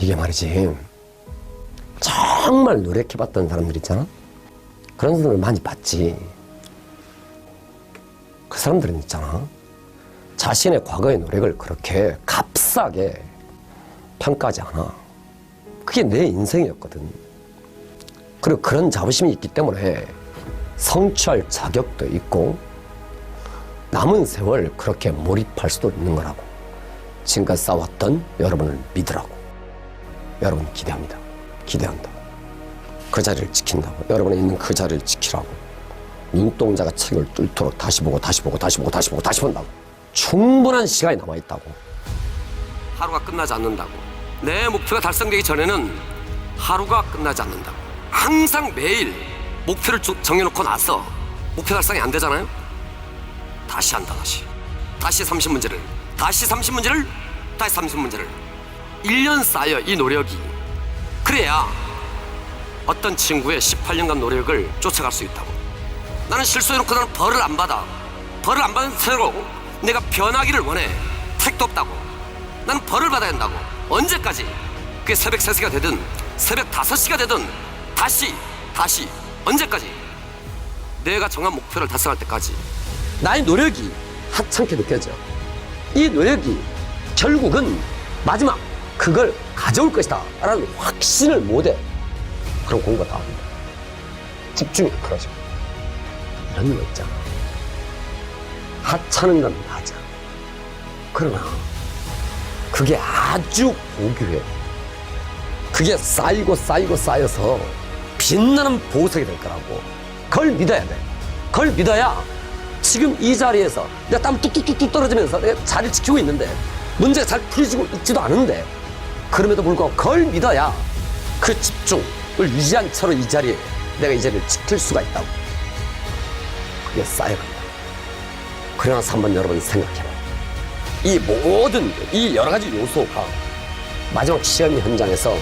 이게 말이지. 정말 노력해봤던 사람들 있잖아? 그런 사람들 많이 봤지. 그 사람들은 있잖아. 자신의 과거의 노력을 그렇게 값싸게 평가하지 않아. 그게 내 인생이었거든. 그리고 그런 자부심이 있기 때문에 성취할 자격도 있고 남은 세월 그렇게 몰입할 수도 있는 거라고 지금까지 싸웠던 여러분을 믿으라고 여러분 기대합니다. 기대한다. 그 자리를 지킨다고. 여러분이 있는 그 자리를 지키라고. 눈동자가 책을 뚫도록 다시 보고 다시 보고 다시 보고 다시 보고 다시 본다고. 충분한 시간이 남아 있다고. 하루가 끝나지 않는다고. 내 목표가 달성되기 전에는 하루가 끝나지 않는다고. 항상 매일 목표를 조- 정해놓고 나서 목표 달성이 안 되잖아요? 다시 한다 다시. 다시 30문제를. 다시 30문제를 다시 30문제를 1년 쌓여 이 노력이 그래야 어떤 친구의 18년간 노력을 쫓아갈 수 있다고. 나는 실수해놓고 나는 벌을 안 받아. 벌을 안 받는 채로 내가 변하기를 원해. 택도 없다고. 나는 벌을 받아야 한다고. 언제까지? 그게 새벽 3시가 되든 새벽 5시가 되든 다시 다시 언제까지? 내가 정한 목표를 달성할 때까지. 나의 노력이 하찮게 느껴져. 이 노력이 결국은 마지막 그걸 가져올 것이다 라는 확신을 못해 그런 공부가 다 합니다. 집중이 그러죠. 이런 거 있잖아. 하찮은 건 맞아 그러나 그게 아주 고귀해 그게 쌓이고 쌓이고 쌓여서 빛나는 보석이 될 거라고 그걸 믿어야 돼. 그걸 믿어야 지금 이 자리에서 내가 땀 뚝뚝뚝뚝 떨어지면서 내가 자리를 지키고 있는데 문제가 잘 풀리지고 있지도 않은데 그럼에도 불구하고 그걸 믿어야 그 집중을 유지한 채로 이 자리에 내가 이 자리를 지킬 수가 있다고. 그게 쌓여간다. 그래 나서 한번 여러분 생각해봐 이 모든 이 여러 가지 요소가 마지막 시험 현장에서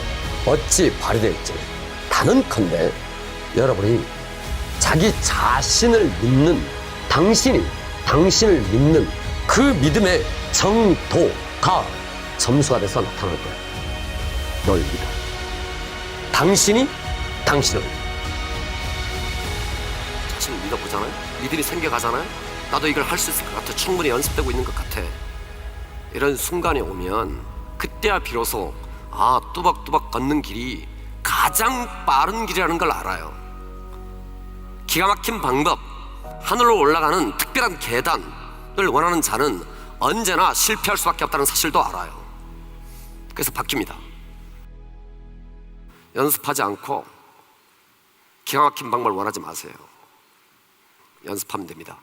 어찌 발휘될지 단언컨대 여러분이 자기 자신을 믿는 당신이 당신을 믿는 그 믿음의 정도가 점수가 돼서 나타날 거 믿어. 당신이 당신을 믿어. 자신을 믿어보잖아요. 믿음이 생겨가잖아요. 나도 이걸 할 수 있을 것 같아. 충분히 연습되고 있는 것 같아. 이런 순간이 오면 그때야 비로소 아 뚜벅뚜벅 걷는 길이 가장 빠른 길이라는 걸 알아요. 기가 막힌 방법, 하늘로 올라가는 특별한 계단을 원하는 자는 언제나 실패할 수밖에 없다는 사실도 알아요. 그래서 바뀝니다. 연습하지 않고 기가 막힌 방법을 원하지 마세요. 연습하면 됩니다.